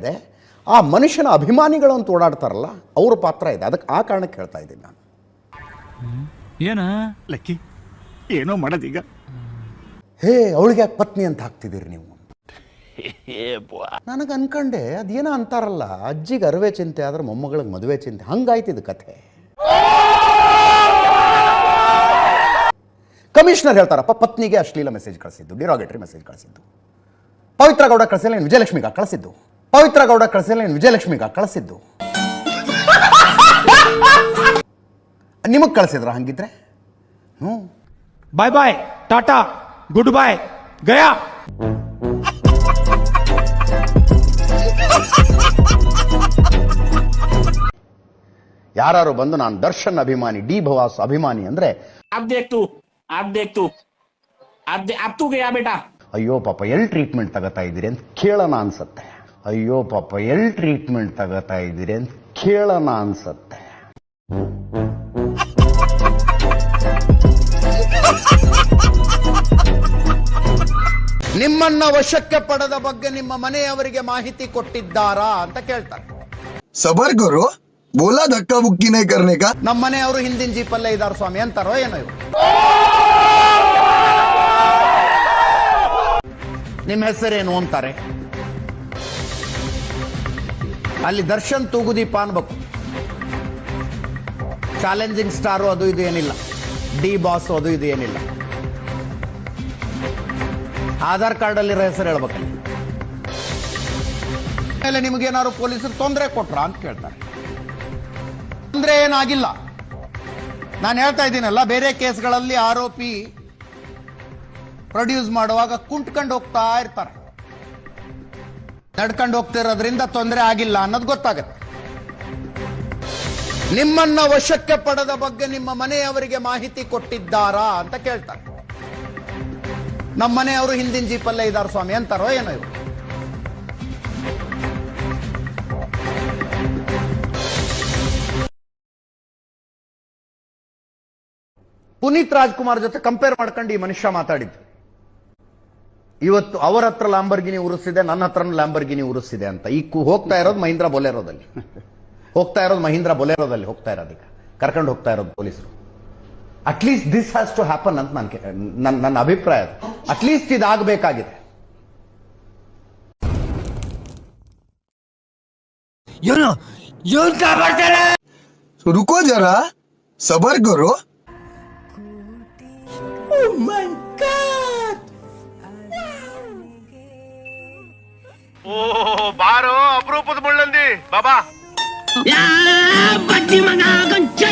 ಇದೆ. ಆ ಮನುಷ್ಯನ ಅಭಿಮಾನಿಗಳು ಅಂತ ಓಡಾಡ್ತಾರಲ್ಲ ಅವ್ರ ಪಾತ್ರ ಇದೆ. ಅದಕ್ಕೆ ಆ ಕಾರಣಕ್ಕೆ ಹೇಳ್ತಾ ಇದ್ದೀನಿ ನಾನು. ಏನ? ಲಕ್ಕಿ ಏನೋ ಮಾಡೋದೀಗ. ಹೇ ಅವಳಿಗೆ ಯಾಕೆ ಪತ್ನಿ ಅಂತ ಹಾಕ್ತಿದ್ದೀರಿ ನೀವು? ನನಗೆ ಅನ್ಕಂಡೆ ಅದೇನೋ ಅಂತಾರಲ್ಲ ಅಜ್ಜಿಗೆ ಅರವೆ ಚಿಂತೆ ಆದ್ರೆ ಮೊಮ್ಮಗಳಿಗೆ ಮದುವೆ ಚಿಂತೆ. ಹಂಗಾಯ್ತಿದ್ದು ಕಥೆ. ಕಮಿಷನರ್ ಹೇಳ್ತಾರಪ್ಪ ಪತ್ನಿಗೆ ಅಶ್ಲೀಲ ಮೆಸೇಜ್ ಕಳಿಸಿದ್ದು ಡಿರಾಗೇಟ್ರಿ ಮೆಸೇಜ್ ಕಳಿಸಿದ್ದು. ಪವಿತ್ರ ಗೌಡ ಕಳಿಸಿಲ್ಲ ವಿಜಯಲಕ್ಷ್ಮಿಗ ಕಳಿಸಿದ್ದು. ಪವಿತ್ರ ಗೌಡ ಕಳಿಸಿಲ್ಲ ಏನು ವಿಜಯಲಕ್ಷ್ಮಿಗ ಕಳಿಸಿದ್ದು ನಿಮಗೆ ಕಳಿಸಿದ್ರ ಹಂಗಿದ್ರೆ ಹ್ಞೂ bye bye tata good bye Gaya ಯಾರು ಬಂದು ನಾನು ದರ್ಶನ್ ಅಭಿಮಾನಿ ಡಿ ಭವಾಸ್ ಅಭಿಮಾನಿ ಅಂದ್ರೆ अब देख तू अब देख तू अब दे, अब तू गया बेटा ಅಯ್ಯೋ ಪಾಪ ಎಲ್ ಟ್ರೀಟ್ಮೆಂಟ್ ತಗೋತಾ ಇದ್ದೀರಿ ಅಂತ ಕೇಳೋಣ ಅನ್ಸತ್ತೆ ಅಯ್ಯೋ ಪಾಪ ಎಲ್ ಟ್ರೀಟ್ಮೆಂಟ್ ತಗೋತಾ ಇದ್ದೀರಿ ಅಂತ ಕೇಳೋಣ ಅನ್ಸತ್ತೆ. ನಿಮ್ಮನ್ನ ವಶಕ್ಕೆ ಪಡೆದ ಬಗ್ಗೆ ನಿಮ್ಮ ಮನೆಯವರಿಗೆ ಮಾಹಿತಿ ಕೊಟ್ಟಿದ್ದಾರಾ ಅಂತ ಕೇಳ್ತಾರೆ. ಸಬರ್ ಗುರು ಬೋಲಾ ಧಕ್ಕ ಬುಕ್ಕಿನೇ ಕರ್ನೆ ನಮ್ಮ ಮನೆಯವರು ಹಿಂದಿನ ಜೀಪಲ್ಲೇ ಇದಾರ ಸ್ವಾಮಿ ಅಂತಾರೋ ಏನೋ ಇವರು. ನಿಮ್ಮ ಹೆಸರೇನು ಅಂತಾರೆ? ಅಲ್ಲಿ ದರ್ಶನ್ ತೂಗುದೀಪ ಅನ್ಬೇಕು. ಚಾಲೆಂಜಿಂಗ್ ಸ್ಟಾರು ಅದು ಇದು ಏನಿಲ್ಲ. ಡಿ ಬಾಸ್ ಅದು ಇದು ಏನಿಲ್ಲ. ಆಧಾರ್ ಕಾರ್ಡ್ ಅಲ್ಲಿರೋ ಹೆಸರು ಹೇಳ್ಬೇಕು. ಮೇಲೆ ನಿಮಗೇನಾದ್ರು ಪೊಲೀಸರು ತೊಂದರೆ ಕೊಟ್ರ ಅಂತ ಕೇಳ್ತಾರೆ. ತೊಂದರೆ ಏನಾಗಿಲ್ಲ. ನಾನು ಹೇಳ್ತಾ ಇದ್ದೀನಲ್ಲ, ಬೇರೆ ಕೇಸ್ಗಳಲ್ಲಿ ಆರೋಪಿ ಪ್ರೊಡ್ಯೂಸ್ ಮಾಡುವಾಗ ಕುಂಟ್ಕೊಂಡು ಹೋಗ್ತಾ ಇರ್ತಾರೆ. ನಡ್ಕೊಂಡು ಹೋಗ್ತಿರೋದ್ರಿಂದ ತೊಂದರೆ ಆಗಿಲ್ಲ ಅನ್ನೋದು ಗೊತ್ತಾಗತ್ತೆ. ನಿಮ್ಮನ್ನ ವಶಕ್ಕೆ ಪಡೆದ ಬಗ್ಗೆ ನಿಮ್ಮ ಮನೆಯವರಿಗೆ ಮಾಹಿತಿ ಕೊಟ್ಟಿದ್ದಾರಾ ಅಂತ ಕೇಳ್ತಾರೆ. ನಮ್ಮ ಮನೆಯವರು ಹಿಂದಿನ ಜೀಪಲ್ಲೇ ಇದ್ದಾರೆ ಸ್ವಾಮಿ ಅಂತಾರೋ ಏನೋ ಇವರು. ಪುನೀತ್ ರಾಜ್ಕುಮಾರ್ ಜೊತೆ ಕಂಪೇರ್ ಮಾಡ್ಕೊಂಡು ಈ ಮನುಷ್ಯ ಮಾತಾಡಿದ್ದು. ಇವತ್ತು ಅವರ ಹತ್ರ ಲ್ಯಾಂಬರ್ಗಿನಿ ಉರಿಸಿದೆ ನನ್ನ ಹತ್ರನೂ ಲ್ಯಾಂಬರ್ಗಿನಿ ಉರಿಸಿದೆ ಅಂತ. ಈ ಹೋಗ್ತಾ ಇರೋದು ಮಹೀಂದ್ರ ಬೊಲೆರೋದಲ್ಲಿ. ಹೋಗ್ತಾ ಇರೋದು ಮಹೀಂದ್ರ ಬೊಲೆರೋದಲ್ಲಿ ಹೋಗ್ತಾ ಇರೋದೀಗ ಕರ್ಕೊಂಡು ಹೋಗ್ತಾ ಇರೋದು ಪೊಲೀಸರು. At least this has to happen ಅಂತ ನನ್ನ ನನ್ನ ನನ್ನ ಅಭಿಪ್ರಾಯ ಅಟ್ಲೀಸ್ಟ್ ಇದಾಗಬೇಕಾಗಿದೆ. रुको ఓ బారో అప్రూపత ముళ్ళంది. బాబా. బట్టి మగా కొంచెం